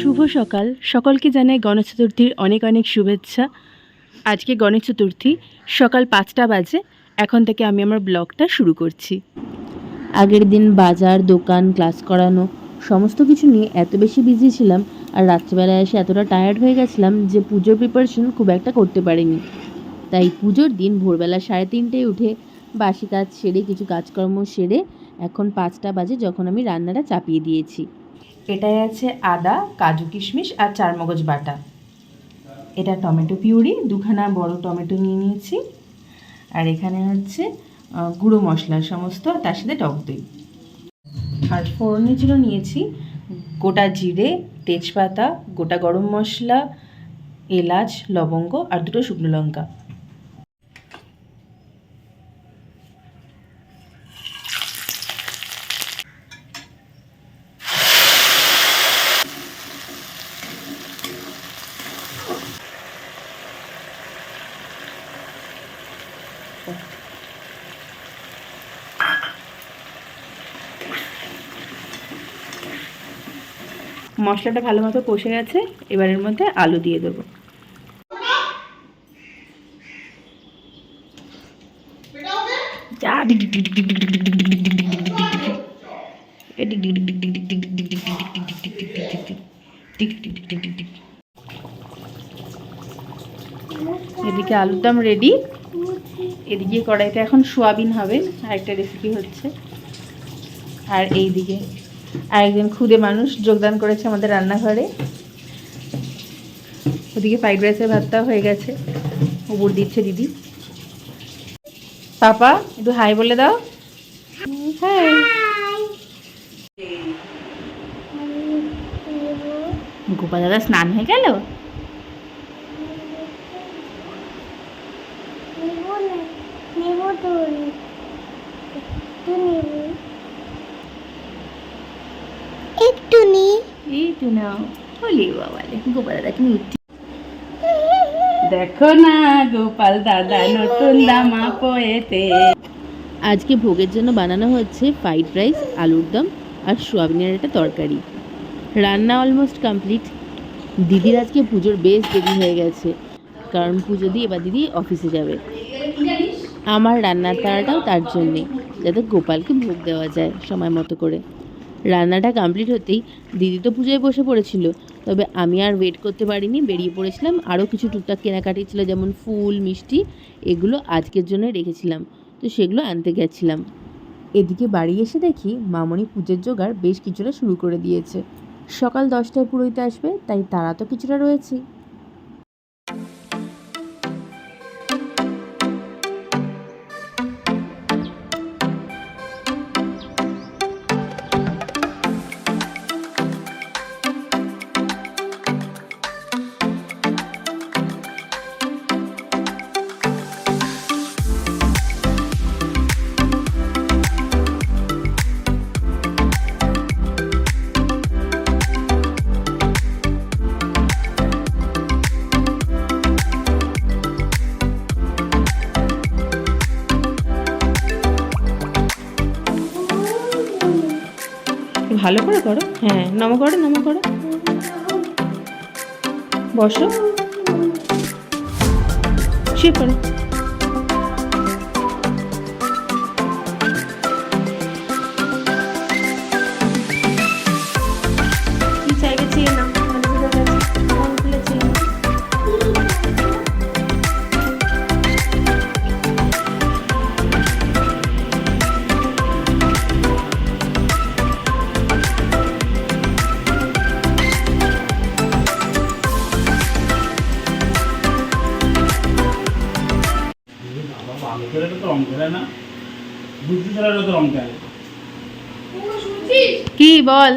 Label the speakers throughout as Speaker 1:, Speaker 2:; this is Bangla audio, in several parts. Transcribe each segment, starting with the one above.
Speaker 1: শুভ সকাল। সকলকে জানাই গণেশ চতুর্থীর অনেক অনেক শুভেচ্ছা। আজকে গণেশ চতুর্থী, সকাল পাঁচটা বাজে। এখন থেকে আমি আমার ব্লগটা শুরু করছি।
Speaker 2: আগের দিন বাজার, দোকান, ক্লাস করানো, সমস্ত কিছু নিয়ে এত বেশি বিজি ছিলাম আর রাত্রিবেলায় এসে এতটা টায়ার্ড হয়ে গেছিলাম যে পুজোর প্রিপারেশন খুব একটা করতে পারিনি। তাই পুজোর দিন ভোরবেলা সাড়ে তিনটেয় উঠে বাসি কাজ সেরে, কিছু কাজকর্ম সেরে এখন পাঁচটা বাজে যখন আমি রান্নাটা চাপিয়ে দিয়েছি।
Speaker 1: এটাই আছে আদা, কাজু, কিশমিশ আর চারমগজ বাটা। এটা টমেটো পিউরি, দুখানা বড় টমেটো নিয়ে নিয়েছি। আর এখানে হচ্ছে গুঁড়ো মশলা সমস্ত, তার সাথে টক দই। আর ফোড়নের জন্য নিয়েছি, গোটা জিরে, তেজপাতা, গোটা গরম মশলা, এলাচ, লবঙ্গ আর দুটো শুকনো লঙ্কা। মশলাটা ভালোমতো কষে গেছে এবার এর মধ্যে আলু দিয়ে দেব এদিকে আলুর দম রেডি এদিকে কড়াইতে এখন সোয়াবিন হবে আরেকটা রেসিপি হচ্ছে আর এইদিকে আরেকজন খুদে মানুষ যোগদান করেছে আমাদের রান্নাঘরে। ওদিকে ফ্রাইড রাইসের ভাতটাও হয়ে গেছে। উপর দিচ্ছে দিদি। পাপা, একটু হাই বলে দাও। হাই। গোপাল দাদা স্নান হয়ে গেল?
Speaker 3: একটু নি
Speaker 1: তো নাও বলি বাবা গোপাল দাদা তুমি উঠছি দেখো না গোপাল দাদা নতুন জামা পয়েতে
Speaker 2: আজকে ভোগের জন্য বানানো হচ্ছে ফ্রাইড রাইস আলুর দম আর সোয়াবিনের একটা তরকারি। রান্না অলমোস্ট কমপ্লিট দিদির আজকে পুজোর বেশ দেরি হয়ে গেছে কারণ পুজো দিয়ে এবার দিদি অফিসে যাবে। আমার রান্নার তাড়াটাও তার জন্যে যাতে গোপালকে ভোগ দেওয়া যায় সময় মতো করে। রান্নাটা কমপ্লিট হতেই দিদি তো পুজোয় বসে পড়েছিল। তবে আমি আর ওয়েট করতে পারিনি, বেরিয়ে পড়েছিলাম। আরও কিছু টুকটাক কেনাকাটি ছিল, যেমন ফুল, মিষ্টি, এগুলো আজকের জন্য রেখেছিলাম। তো সেগুলো আনতে গেছিলাম। এদিকে বাড়ি এসে দেখি মামনি পুজোর জোগাড় বেশ কিছুটা শুরু করে দিয়েছে। সকাল দশটায় পুরোহিতে আসবে, তাই তারা তো কিছুটা রয়েছে।
Speaker 1: ভালো করে করো হ্যাঁ নম করো নম করো বসো শুয়ে পড়ো
Speaker 4: ছাড়া তো রং
Speaker 1: কি বল?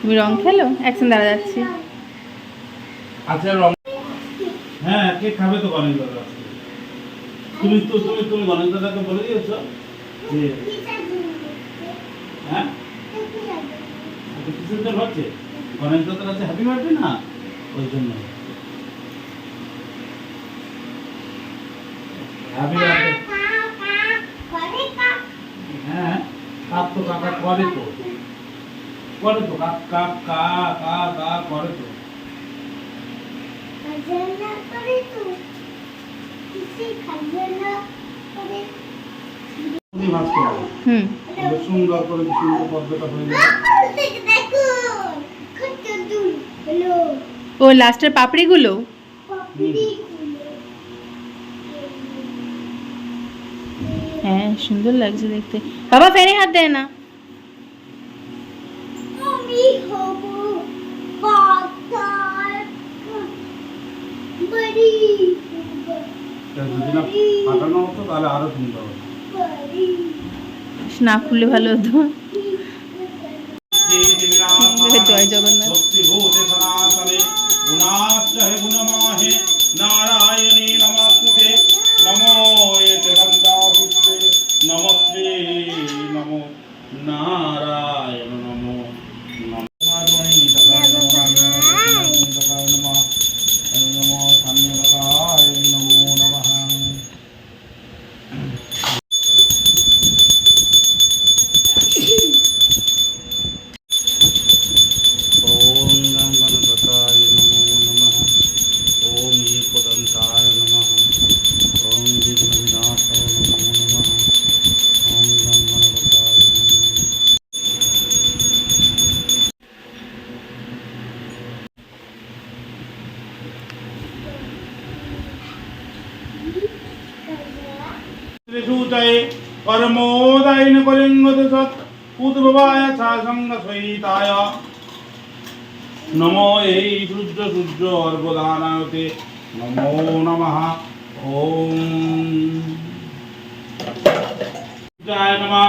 Speaker 1: তুমি রং খেলো? একসঙ্গে দাঁড়া যাচ্ছি।
Speaker 4: আচ্ছা রং হ্যাঁ কে খাবে তো গণেশ দাদা? তুমি তো তুমি তুমি গণেশ দাদাকে বলে দিয়েছ যে হ্যাঁ? আচ্ছা, গণেশ দাদার আছে হ্যাপি বার্থডে না? ওই জন্য। হ্যাঁ কাপ তো কাকা করে তো। করে সুন্দর সুন্দর
Speaker 1: ও লাস্টের পাপড়িগুলো। হ্যাঁ সুন্দর লাগছে দেখতে। বাবা ফ্যানে হাত দেয় না।
Speaker 4: না
Speaker 1: খুললে ভালো হতো। জয় জগন্নাথ।
Speaker 4: कर्मोदयन कलिंगत सत् उद्भवाय नमो यही शुद्ध शुद्ध नमो नमः। ओम। शुद्धाय नमः।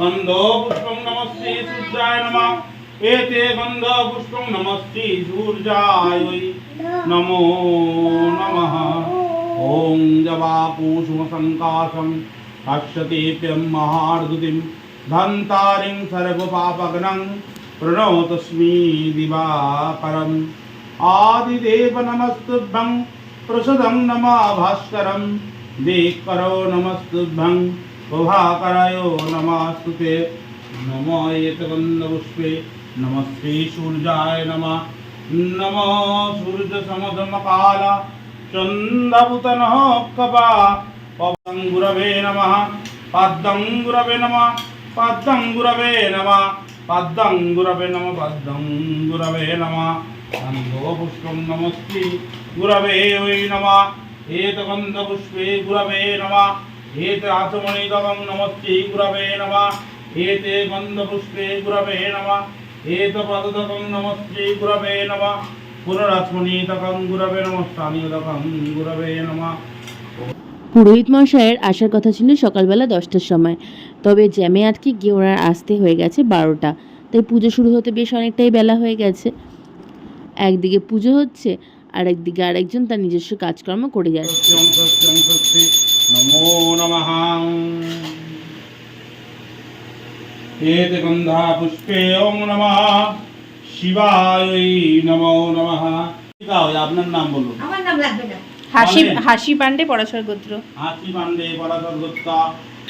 Speaker 4: गंधो नमस्ते शुद्धाय नमः। एते गंध पुष्पं नमस्ते सूर्याय। नमो नमः। ओम जवापूषुम संकाशम हर्षतेऽप्यं महार्दुतिं धन्तारिं सर्वपापघ्नं प्रणोतस्मि दिवाकरम् आदिदेव नमस्तुभ्यं प्रसदं नमा भास्करं दिक्करो नमस्तुभ्यं प्रभाकरयो नमस्तु ते नमो एतगन्धपुष्पे नमः श्रीसूर्याय नमः नमो सूर्यसमधमकाला चन्दपुतनः कपा পবং গুরবে নমঃ পাদ্যং গুরবে নমঃ পাদ্যং গুরবে নমঃ পাদ্যং গুরবে নমঃ পাদ্যং গুরবে নমঃ সঙ্গো পুষ্পং নমস্তি গুরবে ওই নমঃ এত গন্ধ পুষ্পে গুরবে নমঃ এত আত্মমণিদং নমস্তি গুরবে নমঃ এতে গন্ধ পুষ্পে গুরবে নমঃ এত পদতকং নমস্তি গুরবে নমঃ পুনরাত্মনি গুরবে নমস্তানি গুরবে নমঃ
Speaker 2: পুরোহিত মশাইয়ের আসার কথা ছিল সকালবেলা দশটার সময়। তবে জ্যামে আটকে গিয়ে ওনার আসতে হয়ে গেছে বারোটা। তাই পুজো শুরু হতে বেশ অনেকটাই বেলা হয়ে গেছে। একদিকে পুজো হচ্ছে আর একদিকে আরেকজন তার নিজস্ব কাজকর্ম করে যাচ্ছে।
Speaker 4: এতে গন্ধা পুষ্পে ওম নমঃ। শিবায় নমো নমঃ। আপনার নাম বলুন।
Speaker 3: আমার নাম লাগবে না।
Speaker 1: হাসি। হাসি পান্ডে পরাশর গোত্র
Speaker 4: হাতি পাণ্ডে পরাধর্গত্তা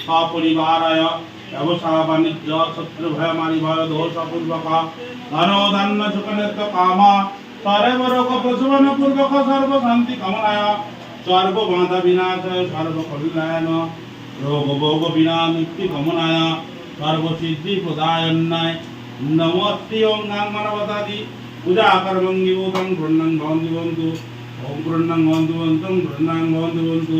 Speaker 4: সপরিবারায় ব্যবসা বাণিজ্য শত্রু ভয় মারি ভয় দোষ পূর্বক ধনোধান্য সুখনেত্র কাম সর্বরোগ প্রসবন পূর্বক সর্ব শান্তি কামনায় সর্ব বাধা বিনাশয় সর্ব কল্যাণ রোগ ভোগ বিনা মুক্তি কামনায় সর্ব সিদ্ধি প্রদায়ন্যায় নমস্তি ওং গাং মানবতাদি পূজা কর্মঙ্গি ভূতং গৃহ্ণং ভবন্তি ಓಂ ಗೃಹ್ಣಂಗ್ ಒಂದು ಒಂದು ಗೃಹ್ಣಂಗ್ ಒಂದು ಒಂದು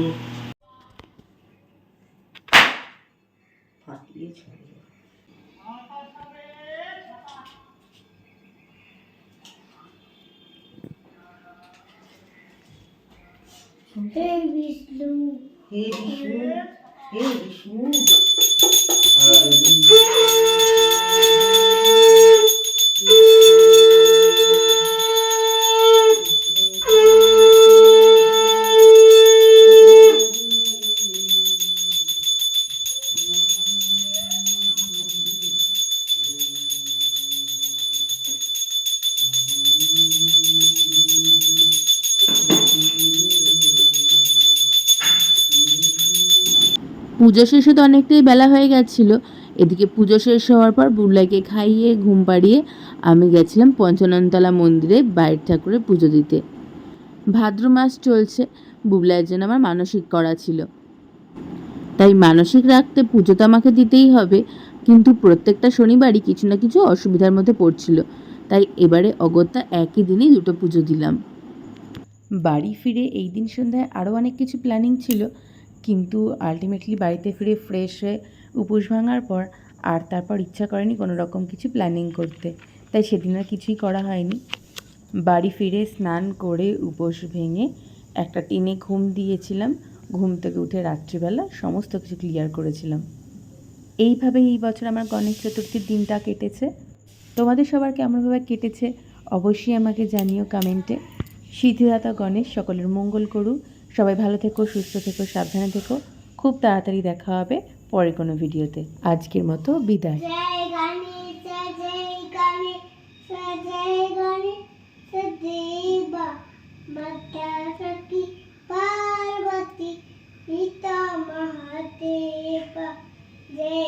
Speaker 4: ಹೇ
Speaker 3: ವಿಷ್ಣು ಹೇ ವಿಷ್ಣು ಹೇ ವಿಷ್ಣು
Speaker 5: পুজো শেষ হতে অনেকটাই বেলা হয়ে গেছিল। এদিকে পুজো শেষ হওয়ার পর বুল্লাইকে খাইয়ে, ঘুম পাড়িয়ে আমি গেছিলাম পঞ্চাননতলা মন্দিরে বাইর ঠাকুরের পুজো দিতে। ভাদ্র মাস চলছে বুবলাইয়ের জন্য আমার মানসিক করা ছিল। তাই মানসিক রাখতে পুজো তো আমাকে দিতেই হবে, কিন্তু প্রত্যেকটা শনিবারই কিছু না কিছু অসুবিধার মধ্যে পড়ছিল। তাই এবারে অগত্যা একই দিনেই দুটো পুজো দিলাম। বাড়ি ফিরে এই দিন সন্ধ্যায় আরও অনেক কিছু প্ল্যানিং ছিল। কিন্তু আলটিমেটলি বাড়িতে ফিরে ফ্রেশ হয়ে উপোস ভাঙার পর আর তারপর ইচ্ছা করেনি কোনো রকম কিছু প্ল্যানিং করতে। তাই সেদিন আর কিছুই করা হয়নি। বাড়ি ফিরে স্নান করে উপোস ভেঙে একটা টিনে ঘুম দিয়েছিলাম। ঘুম থেকে উঠে রাত্রিবেলা সমস্ত কিছু ক্লিয়ার করেছিলাম। এইভাবে এই বছর আমার গণেশ চতুর্থীর দিনটা কেটেছে। তোমাদের সবার কেমনভাবে কেটেছে অবশ্যই আমাকে জানিও কমেন্টে সিদ্ধিদাতা গণেশ সকলের মঙ্গল করুক। সবাই ভালো থেকো, সুস্থ থেকো, সাবধানে থেকো। খুব তাড়াতাড়ি দেখা হবে পরে কোনো ভিডিওতে। আজকের মতো বিদায়।
Speaker 3: পার্বতী, পিতা মহাদেবা। জয়